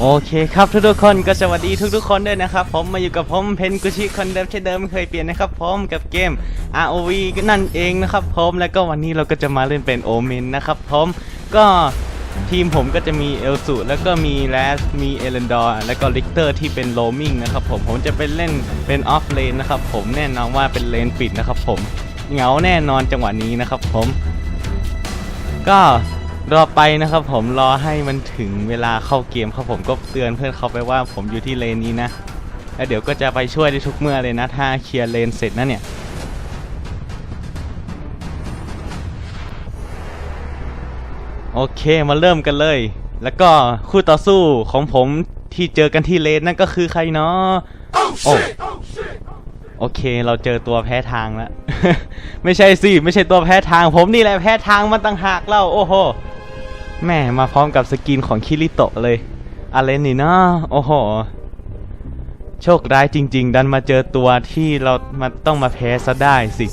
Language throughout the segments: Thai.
โอเคครับทุกๆคนก็สวัสดีทุกๆคนด้วยนะครับผมมาอยู่กับผมเพนกุชิคนเดิมเช่นเดิมไม่เคยเปลี่ยนนะครับผมกับเกม ROV นั่นเองนะครับผมแล้วก็วันนี้เราก็จะมาเล่นเป็นโอเมนนะครับผมก็ทีมผมก็จะมีเอลสุแล้วก็มีแรสมีเอเลนดอร์แล้วก็ลิกเตอร์ที่เป็นโรมิงนะครับผมผมจะเป็นเล่นเป็นออฟเลนนะครับผมแน่นอนว่าเป็นเลนปิดนะครับผมเหงาแน่นอนจังหวะนี้นะครับผม ก็ รอไปนะครับผมรอให้มันถึงเวลาเข้าเกมครับผมก็เตือนเพื่อนเขาไปว่าผมอยู่ที่เลนนี้นะแล้วเดี๋ยวก็จะไปช่วยได้ทุกเมื่อเลยนะ ถ้าเคลียร์เลนเสร็จนะเนี่ยโอเคมาเริ่มกันเลย แล้วก็คู่ต่อสู้ของผมที่เจอกันที่เลนนั่นก็คือใครเนาะโอ้โอเค เราเจอตัวแพ้ทางแล้ว ไม่ใช่สิ ไม่ใช่ตัวแพ้ทาง ผมนี่แหละแพ้ทางมันต่างหากเล่า โอ้โห แม่มาพร้อมกับสกินของคิริโตะเลย อะไรนี่เนาะโอ้โห โชคร้ายจริง ๆ ดันมาเจอตัวที่เรามาต้องมาแพ้ซะได้สิ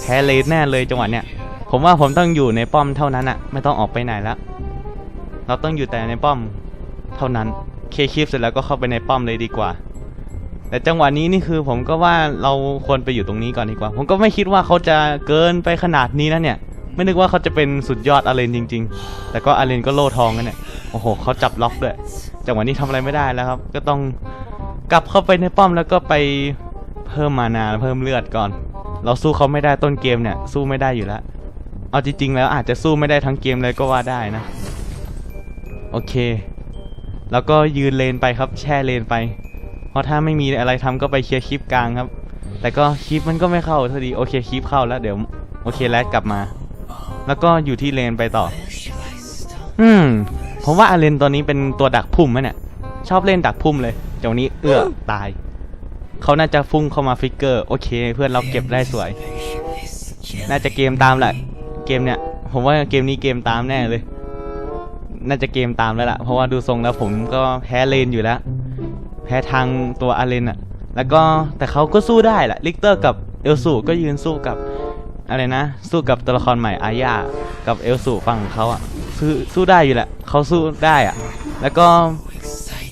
แพ้เลนแน่เลยจังหวะเนี้ย ผมว่าผมต้องอยู่ในป้อมเท่านั้นอะไม่ต้องออกไปไหนละ เราต้องอยู่แต่ในป้อมเท่านั้น เคลียร์คลิปเสร็จแล้วก็เข้าไปในป้อมเลยดีกว่า แต่จังหวะนี้นี่คือผมก็ว่าเราควรไปอยู่ตรงนี้ก่อนดีกว่า ผมก็ไม่คิดว่าเขาจะเกินไปขนาดนี้นะเนี่ย ไม่นึกว่าเขาจะเป็นสุดยอดอาเลนจริง ๆ แต่ก็อาเลนก็โล่ทองกันเนี่ย โอ้โหเขาจับล็อกด้วย จังหวะนี้ทำอะไรไม่ได้แล้วครับ ก็ต้องกลับเข้าไปในป้อมแล้วก็ไปเพิ่มมานาเพิ่มเลือดก่อน เราสู้เขาไม่ได้ต้นเกมเนี่ย สู้ไม่ได้อยู่แล้ว เอาจริงๆแล้วอาจจะสู้ไม่ได้ทั้งเกมเลยก็ว่าได้นะ โอเค แล้วก็ยืนเลนไปครับ แช่เลนไป เพราะถ้าไม่มีอะไรทำก็ไปเคลียร์คลิปกลางครับ แต่ก็คลิปมันก็ไม่เข้าท่าดีโอเคคลิปเข้าแล้วเดี๋ยวโอเคแลดกลับมา แล้วก็อยู่ที่เลนไปต่อ อืมผมว่าอาเลนตัวนี้เป็นตัวดักพุ่มไหมเนี่ย ชอบเล่นดักพุ่มเลยเดี๋ยวนี้เอื้อตาย เขาน่าจะฟุ้งเข้ามาฟิกเกอร์ โอเค เพื่อนเราเก็บได้สวย น่าจะเกมตามแหละ เกมเนี่ย ผมว่าเกมนี้เกมตามแน่เลย น่าจะเกมตามแล้วล่ะ เพราะว่าดูทรงแล้วผมก็แพ้เลนอยู่แล้ว แพ้ทางตัวอาเลนอะแล้วก็แต่เขาก็สู้ได้แหละ ลิกเตอร์กับเอลสูก็ยืนสู้กับ อะไรนะ สู้กับตัวละครใหม่อาญากับเอลสูฝั่งเขาอะสู้สู้ได้อยู่แหละเขาสู้ได้อะแล้วก็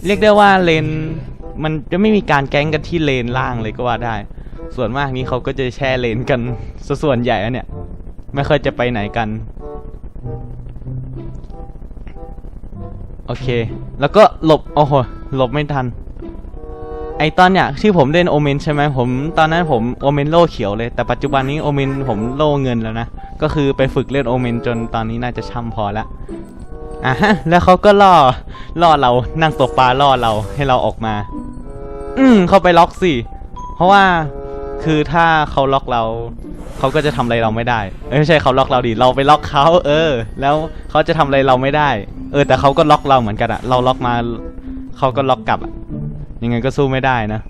เรียกได้ว่าเลนมันจะไม่มีการแก๊งกันที่เลนล่างเลยก็ว่าได้ ส่วนมากนี้เขาก็จะแช่เลนกันซะส่วนใหญ่อะเนี่ย ไม่ค่อยจะไปไหนกัน โอเค แล้วก็หลบโอ้โหหลบไม่ทัน ไอตอนเนี้ยที่ผมเล่นโอเมนใช่ไหมผม ตอนนั้นผมโอเมนโล่เขียวเลยแต่ปัจจุบันนี้โอเมนผมโล่เงินแล้วนะ ก็คือไปฝึกเล่นโอเมนจนตอนนี้น่าจะช่ำพอละอะฮะแล้วเขาก็ล่อล่อเรานั่งตกปลาล่อเราให้เราออกมา อืมเข้าไปล็อกสิเพราะว่าคือถ้าเขาล็อกเรา เขาก็จะทำอะไรเราไม่ได้เอ้ไม่ใช่เขาล็อกเราดิเราไปล็อกเขาเออ แล้วเขาจะทำอะไรเราไม่ได้ เออ แต่เขาก็ล็อกเราเหมือนกันอะเราล็อกมาเขาก็ล็อกกลับอะ ยังไงก็สู้ไม่ได้นะ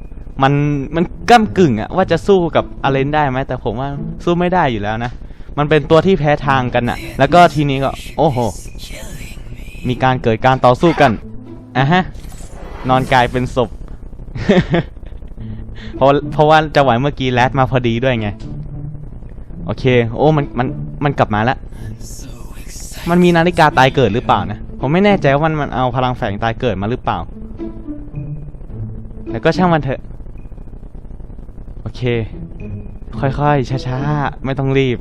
มันมันก้ากึ่งอะว่าจะสู้กับอาเลนได้ไหมแต่ผมว่าสู้ไม่ได้อยู่แล้วนะ มันเป็นตัวที่แพ้ทางกันอะแล้วก็ทีนี้ก็ โอ้โห มีการเกิดการต่อสู้กันอะฮะ นอนกลายเป็นศพเพราะเพราะว่าจังหวะเมื่อกี้แรดมาพอดีด้วยไง โอเค โอ้มันมันมันกลับมาแล้วมันมีนาฬิกาตายเกิดหรือเปล่านะ ผมไม่แน่ใจว่ามันมันเอาพลังแฝงตายเกิดมาหรือเปล่า แต่ก็ช่างมันเถอะ โอเค ค่อยๆ ช้าๆ ไม่ต้องรีบ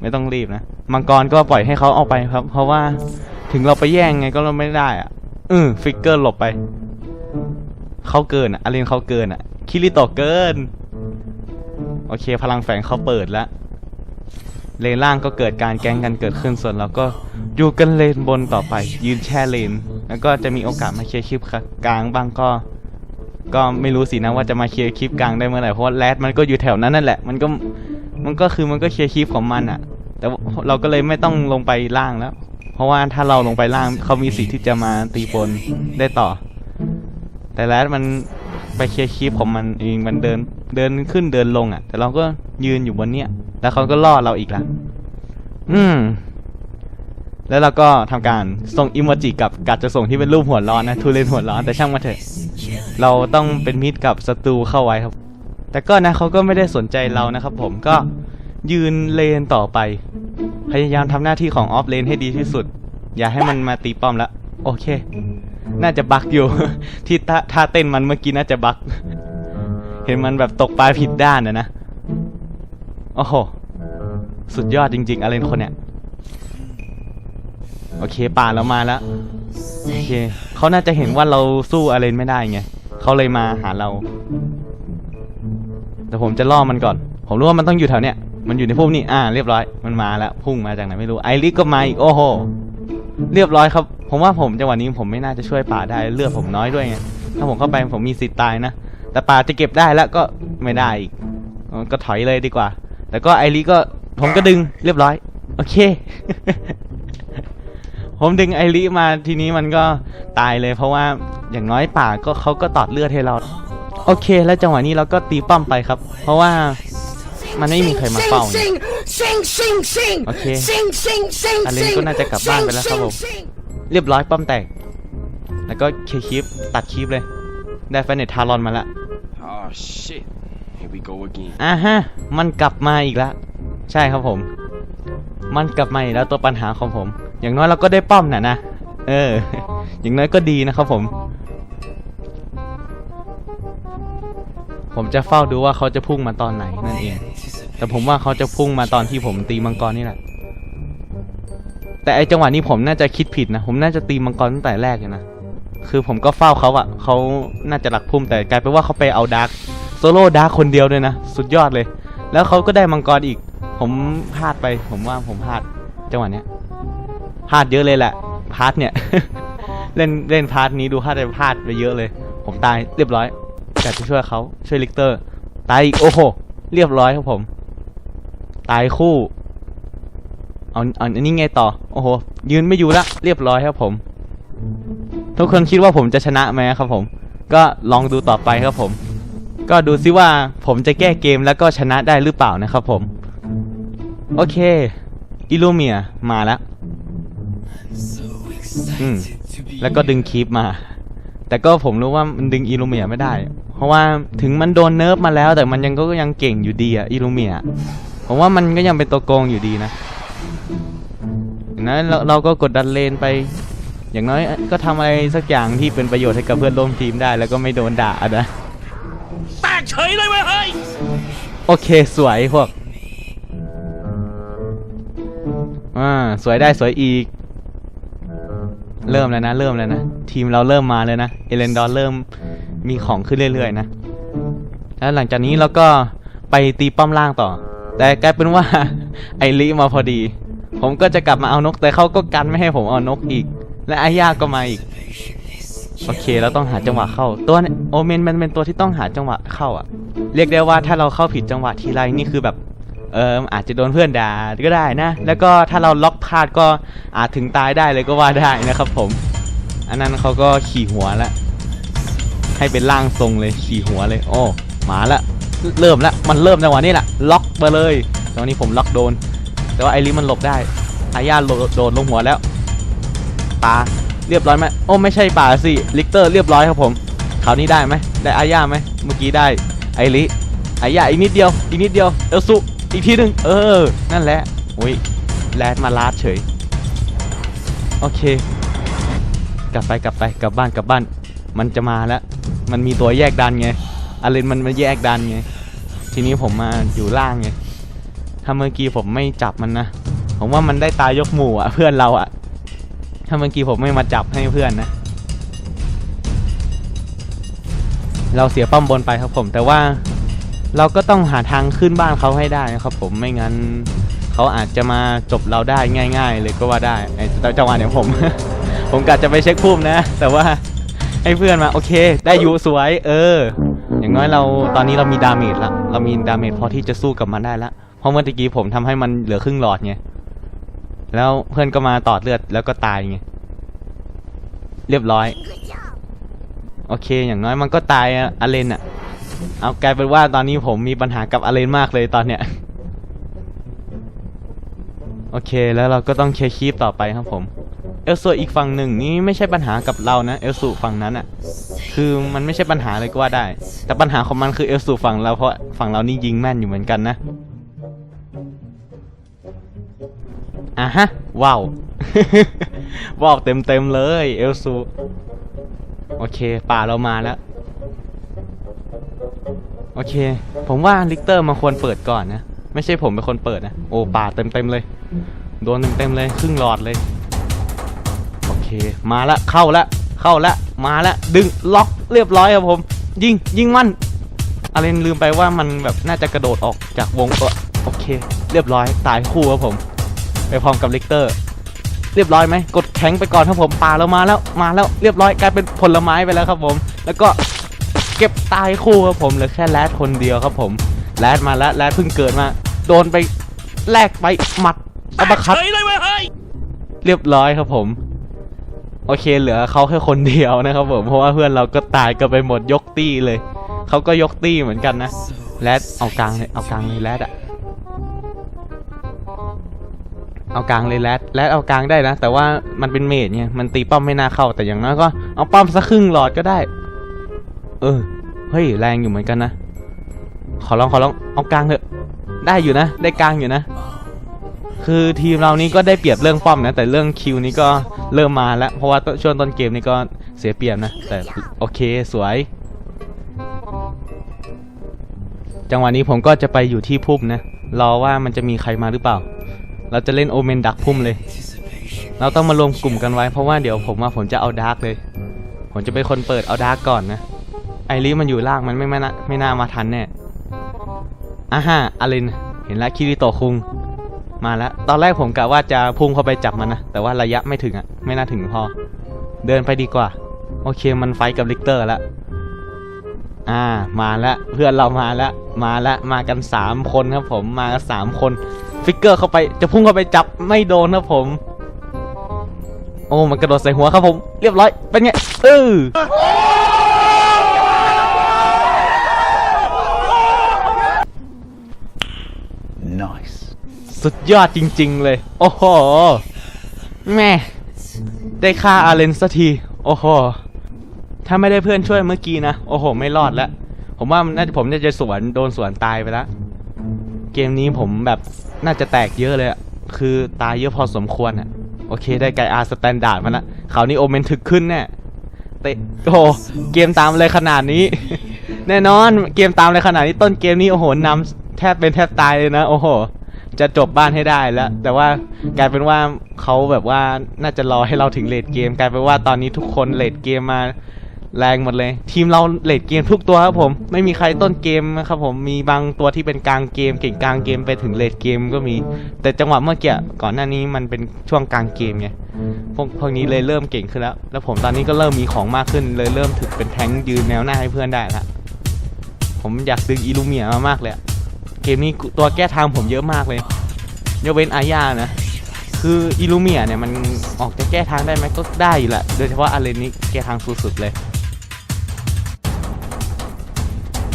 ไม่ต้องรีบนะ มังกรก็ปล่อยให้เขาเอาไปครับ เพราะว่าถึงเราไปแย่งไงก็เราไม่ได้อะเออฟิกเกอร์หลบไป เขาเกินอะอาเรนเขาเกินอะคิริโตเกิน โอเค พลังแฝงเขาเปิดแล้ว เลนล่างก็เกิดการแก๊งกันเกิดขึ้นส่วนเราก็อยู่กันเลนบนต่อไป ยืนแช่เลน แล้วก็จะมีโอกาสมาเคลียร์คลิปกลางบ้างก็ ก็ไม่รู้สินะว่าจะมาเคลียร์คลิปกลางได้เมื่อไหร่เพราะแรดมันก็อยู่แถวนั้นนั่นแหละ มันก็มันก็คือมันก็เคลียร์คลิปของมันอะแต่เราก็เลยไม่ต้องลงไปล่างแล้ว เพราะว่าถ้าเราลงไปล่างเขามีสิทธิ์ที่จะมาตีปนได้ต่อ แต่แรดมันไปเคลียร์คลิปของมันเองมันเดินเดินขึ้นเดินลงอะแต่เราก็ยืนอยู่บนเนี้ยแล้วเขาก็ล่อเราอีกละอืม แล้วเราก็ทำการส่งอิโมจิกับกัดจะส่งที่เป็นรูปหัวร้อนนะทูเลนหัวร้อนแต่ช่างมาเถอะ เราต้องเป็นมิตรกับศัตรูเข้าไว้ครับ แต่ก็นะเขาก็ไม่ได้สนใจเรานะครับผมก็ยืนเลนต่อไป พยายามทำหน้าที่ของออฟเลนให้ดีที่สุด อย่าให้มันมาตีป้อมละโอเค น่าจะบักอยู่ ที่ท่าเต้นมันเมื่อกี้น่าจะบักเห็นมันแบบตกปลาผิดด้านนะนะโอ้โหสุดยอดจริง ๆอะไรคนเนี่ย โอเคป่าเรามาแล้วโอเคเขาน่าจะเห็นว่าเราสู้อะไรไม่ได้ไงเขาเลยมาหาเรา แต่ผมจะล่อมันก่อน ผมรู้ว่ามันต้องอยู่แถวเนี้ยมันอยู่ในพุ่มนี่อ่า เรียบร้อย มันมาแล้วพุ่งมาจากไหนไม่รู้ไอริสก็มาอีกโอ้โหเรียบร้อยครับ ผมว่าผมจังหวะนี้ผมไม่น่าจะช่วยป่าได้เลือดผมน้อยด้วยไงถ้าผมเข้าไปผมมีสิทธิ์ตายนะแต่ป่าจะเก็บได้แล้วก็ไม่ได้อีกก็ถอยเลยดีกว่า แล้วก็ไอริสก็ผมก็ดึงเรียบร้อย โอเค ผมดึงไอริมาทีนี้มันก็ตายเลย เพราะว่าอย่างน้อยป่าก็เขาก็ตอดเลือดให้เรา โอเค แล้วจังหวะนี้เราก็ตีป้อมไปครับ เพราะว่ามันไม่มีใครมาเฝ้าไง Sing, sing, sing, sing, โอเค sing, sing, sing, อลินก็น่าจะกลับบ้านไปแล้วครับผม sing, sing. เรียบร้อยป้อมแตก แล้วก็เคลียร์คลิปตัดคลิปเลย ได้แฟนเนตทารอนมาละ Oh shit. Here we go again. อ่าฮะ มันกลับมาอีกแล้ว ใช่ครับผม มันกลับมาอีกแล้วตัวปัญหาของผม อย่างน้อยเราก็ได้ป้อมน่ะนะ เออ อย่างน้อยก็ดีนะครับผม ผมจะเฝ้าดูว่าเขาจะพุ่งมาตอนไหนนั่นเอง แต่ผมว่าเขาจะพุ่งมาตอนที่ผมตีมังกรนี่แหละ แต่ไอจังหวะนี้ผมน่าจะคิดผิดนะ ผมน่าจะตีมังกรตั้งแต่แรกเลยนะ คือผมก็เฝ้าเขาอะเขาน่าจะหลักพุ่มแต่กลายเป็นว่าเขาไปเอาดาร์กโซโล่ดาร์กคนเดียวเลยนะ สุดยอดเลย แล้วเขาก็ได้มังกรอีก ผมพลาดไป ผมว่าผมพลาดจังหวะเนี้ย พลาดเยอะเลยแหละพาร์ทเนี่ย เล่นเล่นพาร์ทนี้ดูพลาดไปพลาดไปเยอะเลย ผมตายเรียบร้อยอยากจะช่วยเขาช่วยลิกเตอร์ ตายอีกโอ้โห เรียบร้อยครับผม ตายคู่เอาเอาอันนี้ไงต่อ โอ้โห ยืนไม่อยู่ละเรียบร้อยครับผม ทุกคนคิดว่าผมจะชนะไหมครับผม ก็ลองดูต่อไปครับผม ก็ดูซิว่าผมจะแก้เกมแล้วก็ชนะได้หรือเปล่านะครับผม โอเค อิลูเมียมาแล้ว อืมแล้วก็ดึงคีปมา แต่ก็ผมรู้ว่ามันดึงอิลูเมียไม่ได้ เพราะว่าถึงมันโดนเนิร์ฟมาแล้ว แต่มันยังก็ยังเก่งอยู่ดีอะอิลูเมียผมว่ามันก็ยังเป็นตัวโกงอยู่ดีนะอย่างนั้นเราเราก็กดดันเลนไป อย่างน้อยก็ทำอะไรสักอย่างที่เป็นประโยชน์ให้กับเพื่อนร่วมทีมได้ แล้วก็ไม่โดนด่านะแตกเฉยเลยเว้ยเฮ้ยโอเคสวยพวกอ่าสวยได้สวยอีก เริ่มแล้วนะ เริ่มแล้วนะ ทีมเราเริ่มมาเลยนะ เอเลนดอรเริ่มมีของขึ้นเรื่อยๆนะ แล้วหลังจากนี้เราก็ไปตีป้อมล่างต่อ แต่กลายเป็นว่า ไอริมาพอดี ผมก็จะกลับมาเอานก แต่เขาก็กันไม่ให้ผมเอานกอีก และไอายาก็มาอีก โอเคเราต้องหาจังหวะเข้า ตัวโอเมนมันเป็นตัวที่ต้องหาจังหวะเข้าอะเรียกได้ว่าถ้าเราเข้าผิดจังหวะทีไรนี่คือแบบ เอออาจจะโดนเพื่อนด่าก็ได้นะ แล้วก็ถ้าเราล็อกพลาดก็อาจถึงตายได้เลยก็ว่าได้นะครับผม อันนั้นเขาก็ขี่หัวละให้เป็นร่างทรงเลยขี่หัวเลย โอ้มาละเริ่มละมันเริ่มจังหวะนี้แหละล็อกมาเลยตอนนี้ผมล็อกโดน แต่ว่าไอริมันหลบได้อาญาโดดโดนลงหัวแล้วปาเรียบร้อยไหมโอ้ไม่ใช่ป่าสิลิกเตอร์เรียบร้อยครับผมคราวนี้ได้ไหมได้อาญาไหมเมื่อกี้ได้ไอริอาญาอีกนิดเดียวอีกนิดเดียวเอลสุ อีกทีหนึ่งเออ นั่นแหละอุ้ยแลดมาลาดเฉย โอเค กลับไปกลับไปกลับบ้านกลับบ้าน มันจะมาแล้ว มันมีตัวแยกดันไงอาเลนมันมาแยกดันไง ทีนี้ผมมาอยู่ล่างไง ถ้าเมื่อกี้ผมไม่จับมันนะ ผมว่ามันได้ตายยกหมู่อะเพื่อนเราอะ ถ้าเมื่อกี้ผมไม่มาจับให้เพื่อนนะ เราเสียป้อมบนไปครับผม แต่ว่า เราก็ต้องหาทางขึ้นบ้านเขาให้ได้นะครับผมไม่งั้นเขาอาจจะมาจบเราได้ง่าย ๆ เลยก็ว่าได้ไอ้จังหวะเนี่ยผม ผมกะจะไปเช็คพุ่มนะ แต่ว่าให้เพื่อนมาโอเค ได้อยู่สวย เออ อย่างน้อยเราตอนนี้เรามีดาเมจละเรามีดาเมจพอที่จะสู้กับมันได้ละเพราะเมื่อตะกี้ผมทำให้มันเหลือครึ่งหลอดไงแล้วเพื่อนก็มาตอดเลือดแล้วก็ตายไงเรียบร้อย โอเค อย่างน้อยมันก็ตายอะอเลนอะ เอากลายเป็นว่าตอนนี้ผมมีปัญหากับอาเลนมากเลยตอนเนี้ย โอเคแล้วเราก็ต้องเคลียร์คีปต่อไปครับผม เอลซูอีกฝั่งหนึ่งนี่ไม่ใช่ปัญหากับเรานะ เอลซูฝั่งนั้นอะคือมันไม่ใช่ปัญหาเลยก็ว่าได้ แต่ปัญหาของมันคือเอลซูฝั่งเราเพราะฝั่งเรานี่ยิงแม่นอยู่เหมือนกันนะอะฮะ ว้าวว้าวเต็มเต็มเลย เอลซู โอเค ป่าเรามาแล้ว โอเค ผมว่าลิกเตอร์มาควรเปิดก่อนนะ ไม่ใช่ผมเป็นคนเปิดนะ โอ้ป่าเต็มเต็มเลย โดนเต็มเต็มเลย ครึ่งหลอดเลย โอเค มาละ เข้าละ เข้าละ มาละ ดึง ล็อก เรียบร้อยครับผม ยิง ยิงมันอะไรลืมไปว่ามันแบบน่าจะกระโดดออกจากวงเออโอเค เรียบร้อย ตายคู่ครับผม ไปพร้อมกับลิกเตอร์ เรียบร้อยไหม กดแข็งไปก่อนครับผมป่าเรามาแล้ว มาแล้ว เรียบร้อย กลายเป็นผลไม้ไปแล้วครับผม แล้วก็ เก็บตายคู่ครับผมเหลือแค่แรดคนเดียวครับผมแรดมาแล้วแรดเพิ่งเกิดมา โดนไปแลกไปหมัดอัปแตกคัตเฉยเลยเว้ยเฮ้ยเรียบร้อยครับผม โอเคเหลือเขาแค่คนเดียวนะครับผมเพราะว่าเพื่อนเราก็ตายกันไปหมดยกตี้เลยเขาก็ยกตี้เหมือนกันนะแรดเอากลางเลยเอากลางเลยแรดอะเอากลางเลยแรดแรดเอากลางได้นะ แต่ว่ามันเป็นเมจไงมันตีป้อมไม่น่าเข้าแต่อย่างน้อยก็เอาป้อมสักครึ่งหลอดก็ได้ เออ เฮ้ย แรงอยู่เหมือนกันนะ ขอลองขอลองเอากลางเถอะ ได้อยู่นะ ได้กลางอยู่นะ คือทีมเรานี้ก็ได้เปรียบเรื่องป้อมนะ แต่เรื่องคิวนี้ก็เริ่มมาแล้ว เพราะว่าช่วงต้นเกมนี้ก็เสียเปรียบนะ แต่โอเคสวย จังหวะนี้ผมก็จะไปอยู่ที่พุ่มนะ รอว่ามันจะมีใครมาหรือเปล่า เราจะเล่นโอเมนดักพุ่มเลย เราต้องมารวมกลุ่มกันไว้เพราะว่าเดี๋ยวผมว่าผมจะเอาดาร์กเลย ผมจะเป็นคนเปิดเอาดาร์กก่อนนะ ไอริมันอยู่ล่างมันไม่ไม่น่าไม่น่ามาทันแน่อ่าฮะอารินเห็นแล้วคิริโตคุง มาแล้ว ตอนแรกผมกะว่าจะพุ่งเข้าไปจับมันนะ แต่ว่าระยะไม่ถึงอะไม่น่าถึงพอ เดินไปดีกว่า โอเคมันไฟกับลิกเตอร์แล้วอ่า มาแล้วเพื่อนเรามาแล้วมาแล้วมากันสามคนครับผม มากันสามคน ฟิกเกอร์เข้าไป จะพุ่งเข้าไปจับไม่โดนครับผม โอ้ มันกระโดดใส่หัวครับผม เรียบร้อย เป็นไงเออ สุดยอดจริง ๆ เลย โอ้โห แม่ ได้ฆ่าอาเลนสักที โอ้โห ถ้าไม่ได้เพื่อนช่วยเมื่อกี้นะ โอ้โห ไม่รอดแล้ว ผมว่าน่าจะผมน่าจะสวนโดนสวนตายไปแล้ว เกมนี้ผมแบบน่าจะแตกเยอะเลยอะคือตายเยอะพอสมควรอะโอเค ได้ไกอาร์สแตนดาร์ดมาละคราวนี้โอเมนถึกขึ้นแน่เตะโอ้โห เกมตามเลยขนาดนี้ แน่นอน เกมตามเลยขนาดนี้ต้นเกมนี้โอ้โหนำแทบเป็นแทบตายเลยนะ โอ้โห จะจบบ้านให้ได้แล้ว แต่ว่ากลายเป็นว่าเขาแบบว่าน่าจะรอให้เราถึงเลดเกม กลายเป็นว่าตอนนี้ทุกคนเลดเกมมาแรงหมดเลย ทีมเราเลดเกมทุกตัวครับผม ไม่มีใครต้นเกมนะครับผมมีบางตัวที่เป็นกลางเกม เก่งกลางเกมไปถึงเลดเกมก็มี แต่จังหวะเมื่อกี้ก่อนหน้านี้มันเป็นช่วงกลางเกมไงพวกพวกนี้เลยเริ่มเก่งขึ้นแล้ว แล้วผมตอนนี้ก็เริ่มมีของมากขึ้น เลยเริ่มถึกเป็นแท้งยืนแนวหน้าให้เพื่อนได้ละผมอยากดึงอิลูเมียมามากเลยอะ เกมนี้ตัวแก้ทางผมเยอะมากเลยยกเว้นอาญานะ คืออิลูเมียเนี่ยมันออกจะแก้ทางได้ไหมก็ได้อยู่แหละ โดยเฉพาะอาเลนนี้แก้ทางสุดๆเลย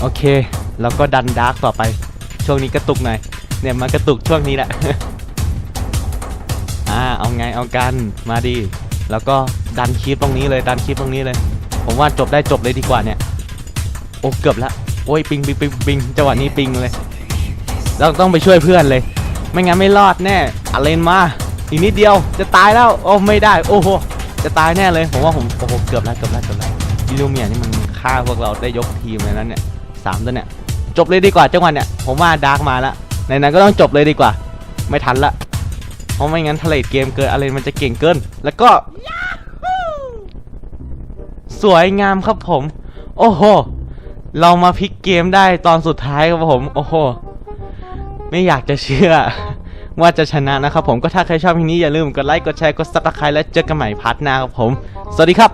โอเค แล้วก็ดันดาร์กต่อไป ช่วงนี้กระตุกหน่อย เนี่ยมากระตุกช่วงนี้แหละ อ่า เอาไงเอากันมาดี แล้วก็ดันคลิปตรงนี้เลย ดันคลิปตรงนี้เลย ผมว่าจบได้จบเลยดีกว่าเนี่ย โอ้เกือบละ โอ้ยปิงปิงปิงปิงจังหวะนี้ปิงเลย เราต้องไปช่วยเพื่อนเลย ไม่งั้นไม่รอดแน่อาเลนมา อีกนิดเดียวจะตายแล้วโอ้ไม่ได้ โอ้โหจะตายแน่เลย ผมว่าผมโอ้โหเกือบแล้วเกือบแล้วเกือบแล้วอิลูเมียนี่มันฆ่าพวกเราได้ยกทีมเลยนั้นเนี่ยสามตัวเนี่ย จบเลยดีกว่าจังหวะเนี่ย ผมว่าดาร์กมาแล้วในนั้นก็ต้องจบเลยดีกว่า ไม่ทันละเพราะไม่งั้นทะเลเกมเกินอะไรมันจะเก่งเกิน แล้วก็ สวยงามครับผม โอ้โห เรามาพลิกเกมได้ตอนสุดท้ายครับผม โอ้โห ไม่อยากจะเชื่อ ว่าจะชนะนะครับผมก็ถ้าใครชอบคลิปนี้อย่าลืมกดไลค์กดแชร์กดซับสไครต์และเจอกันใหม่พาร์ทหน้าครับผม สวัสดีครับ